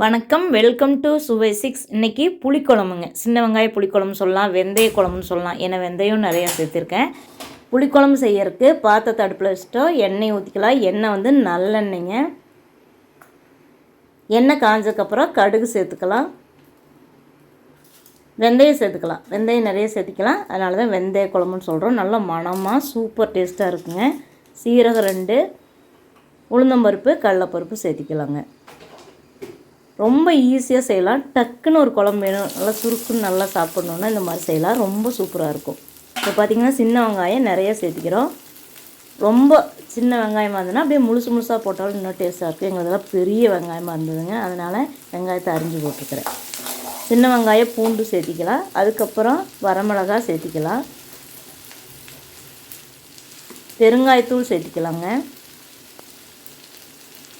வணக்கம் welcome to சுவை six இன்றைக்கி புளிக்குழம்புங்க. சின்ன வெங்காய புளிக்குழம்பு சொல்லலாம் வெந்தய குழம்புன்னு சொல்லலாம். ஏன்னா வெந்தயம் நிறையா சேர்த்துருக்கேன். புளிக்குழம்பு செய்யறதுக்கு பாத்திரத்தை அடுப்பில் வச்சுட்டோம். எண்ணெய் ஊற்றிக்கலாம் எண்ணெய் வந்து நல்லெண்ணெய்ங்க. எண்ணெய் காஞ்சதுக்கப்புறம் கடுகு சேர்த்துக்கலாம். வெந்தயம் சேர்த்துக்கலாம். வெந்தயம் நிறைய சேர்த்துக்கலாம். அதனால தான் வெந்தய குழம்புன்னு சொல்கிறோம் நல்ல மணமாக சூப்பர் டேஸ்ட்டாக இருக்குங்க. சீரகம் ரெண்டு உளுந்தம்பருப்பு கடலப்பருப்பு சேர்த்திக்கலாங்க. ரொம்ப ஈஸியாக செய்யலாம். டக்குன்னு ஒரு குழம்பு வேணும். நல்லா சுருக்குன்னு நல்லா சாப்பிட்ணுன்னா இந்த மாதிரி செய்யலாம். ரொம்ப சூப்பராக இருக்கும். இப்போ பார்த்திங்கன்னா சின்ன வெங்காயம் நிறைய சேர்த்துக்கிறோம். ரொம்ப சின்ன வெங்காயமாக இருந்ததுன்னா அப்படியே முழுசு முழுசாக போட்டாலும் இன்னும் டேஸ்ட்டாக இருக்கும். எங்களுதெல்லாம் பெரிய வெங்காயமாக இருந்ததுங்க. அதனால் வெங்காயத்தை அரிஞ்சு போட்டுருக்குறேன் சின்ன வெங்காயம் பூண்டு சேர்த்திக்கலாம். அதுக்கப்புறம் வரமிளகா சேர்த்திக்கலாம். பெருங்காயத்தூள் சேர்த்திக்கலாங்க.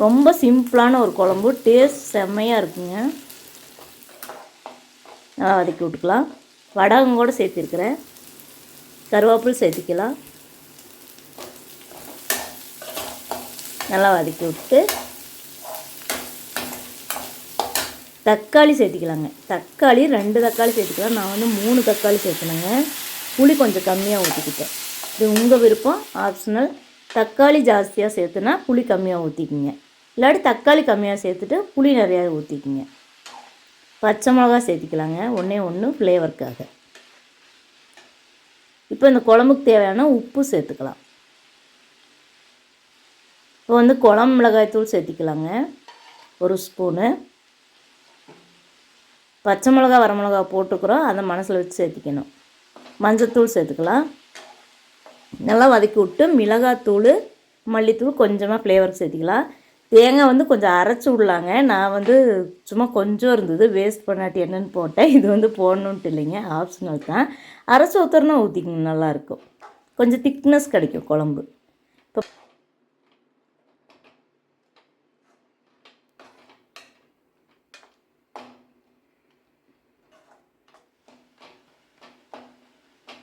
ரொம்ப சிம்பிளான ஒரு குழம்பு. டேஸ்ட் செம்மையாக இருக்குங்க. நல்லா வதக்கி விட்டுக்கலாம். வடகம் கூட சேர்த்திருக்கிறேன். கருவேப்பில் சேர்த்திக்கலாம். நல்லா வதக்கி விட்டு தக்காளி சேர்த்திக்கலாங்க. தக்காளி ரெண்டு தக்காளி சேர்த்துக்கலாம். நான் வந்து மூணு தக்காளி சேர்த்துனேங்க. புளி கொஞ்சம் கம்மியாக ஊற்றிக்கிட்டேன் இது உங்கள் விருப்பம். ஆப்ஷனல். தக்காளி ஜாஸ்தியாக சேர்த்துனா புளி கம்மியாக ஊற்றிக்கிங்க இல்லாட்டி தக்காளி கம்மியாக சேர்த்துட்டு புளி நிறையா ஊற்றிக்கிங்க பச்சை மிளகா சேர்த்திக்கலாங்க. ஒன்றே ஒன்று ஃப்ளேவருக்காக இப்போ இந்த குழம்புக்கு தேவையான உப்பு சேர்த்துக்கலாம். இப்போ வந்து குழம்பு மிளகாய் தூள் சேர்த்திக்கலாங்க. ஒரு ஸ்பூனு. பச்சை மிளகா வரமிளகா போட்டுக்கிறோம். அதை மனசில் வச்சு சேர்த்திக்கணும். மஞ்சத்தூள் சேர்த்துக்கலாம். நல்லா வதக்கி விட்டு மிளகாத்தூள் மல்லித்தூள் கொஞ்சமாக ஃப்ளேவருக்கு சேர்த்திக்கலாம். தேங்காய் வந்து கொஞ்சம் அரைச்சி விட்லாங்க. நான் வந்து சும்மா கொஞ்சம் இருந்தது. வேஸ்ட் பண்ணாட்டி என்னென்னு போட்டேன். இது வந்து போடணுன்ட்டு இல்லைங்க. ஆப்ஷனல் தான். அரைச்சி ஊற்றுறனா ஊற்றிக்கிங்க நல்லாயிருக்கும். கொஞ்சம் திக்னஸ் கிடைக்கும் குழம்பு. இப்போ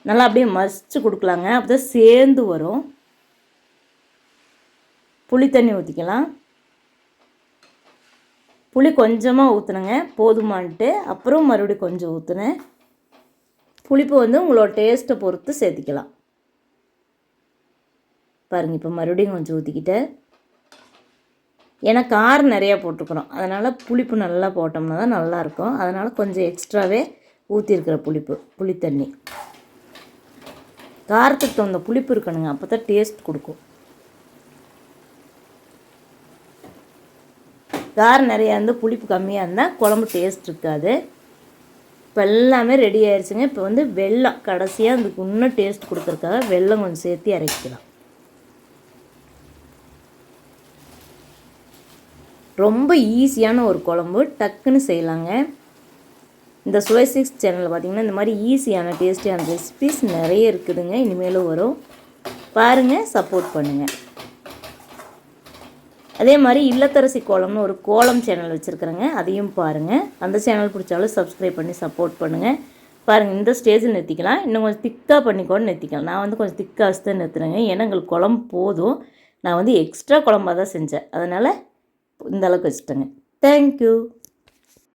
நல்லா அப்படியே மசித்து கொடுக்கலாங்க. அப்போ தான் சேர்ந்து வரும். புளி தண்ணி ஊற்றிக்கலாம் புளி கொஞ்சமாக ஊற்றுனங்க போதுமான்ட்டு. அப்புறம் மறுபடியும் கொஞ்சம் ஊற்றுனேன் புளிப்பு வந்து உங்களோட டேஸ்ட்டை பொறுத்து சேர்த்திக்கலாம் பாருங்கள் இப்போ மறுபடியும் கொஞ்சம் ஊற்றிக்கிட்டேன் ஏன்னா காரம் நிறையா போட்டுக்கிறோம். அதனால் புளிப்பு நல்லா போட்டோம்னா தான் நல்லாயிருக்கும். அதனால் கொஞ்சம் எக்ஸ்ட்ராவே ஊற்றிருக்கிற புளிப்பு புளித்தண்ணி. காரத்துக்கு தகுந்த புளிப்பு இருக்கணுங்க. அப்போ தான் டேஸ்ட் கொடுக்கும். காரம் நிறையா இருந்தால் புளிப்பு கம்மியாக இருந்தால் குழம்பு டேஸ்ட் இருக்காது. இப்போ எல்லாமே ரெடி ஆயிடுச்சுங்க இப்போ வந்து வெள்ளம் கடைசியாக அதுக்கு இன்னும் டேஸ்ட் கொடுக்குறதுக்காக வெள்ளம் கொஞ்சம் சேர்த்து இறக்கிக்கலாம். ரொம்ப ஈஸியான ஒரு குழம்பு டக்குன்னு செய்யலாங்க. இந்த சுவை சிக்ஸ் சேனலில் பார்த்திங்கன்னா இந்த மாதிரி ஈஸியான டேஸ்டியான ரெசிபிஸ் நிறைய இருக்குதுங்க. இனிமேலும் வரும். பாருங்கள் சப்போர்ட் பண்ணுங்கள் அதே மாதிரி இல்லத்தரசி கோலம்னு ஒரு கோலம் சேனல் வச்சுருக்குறேங்க. அதையும் பாருங்கள் அந்த சேனல் பிடிச்சாலும் சப்ஸ்கிரைப் பண்ணி சப்போர்ட் பண்ணுங்கள் பாருங்கள் இந்த ஸ்டேஜில் நிறுத்திக்கலாம். இன்னும் கொஞ்சம் திக்காக பண்ணிக்கோட நிறுத்திக்கலாம். நான் வந்து கொஞ்சம் திக்காக வச்சு தான் நிறுத்துறேங்க. ஏன்னா எங்களுக்கு குழம்பு போதும். நான் வந்து எக்ஸ்ட்ரா குழம்பாக தான் செஞ்சேன். அதனால் இந்த அளவுக்கு வச்சுட்டேங்க. தேங்க்யூ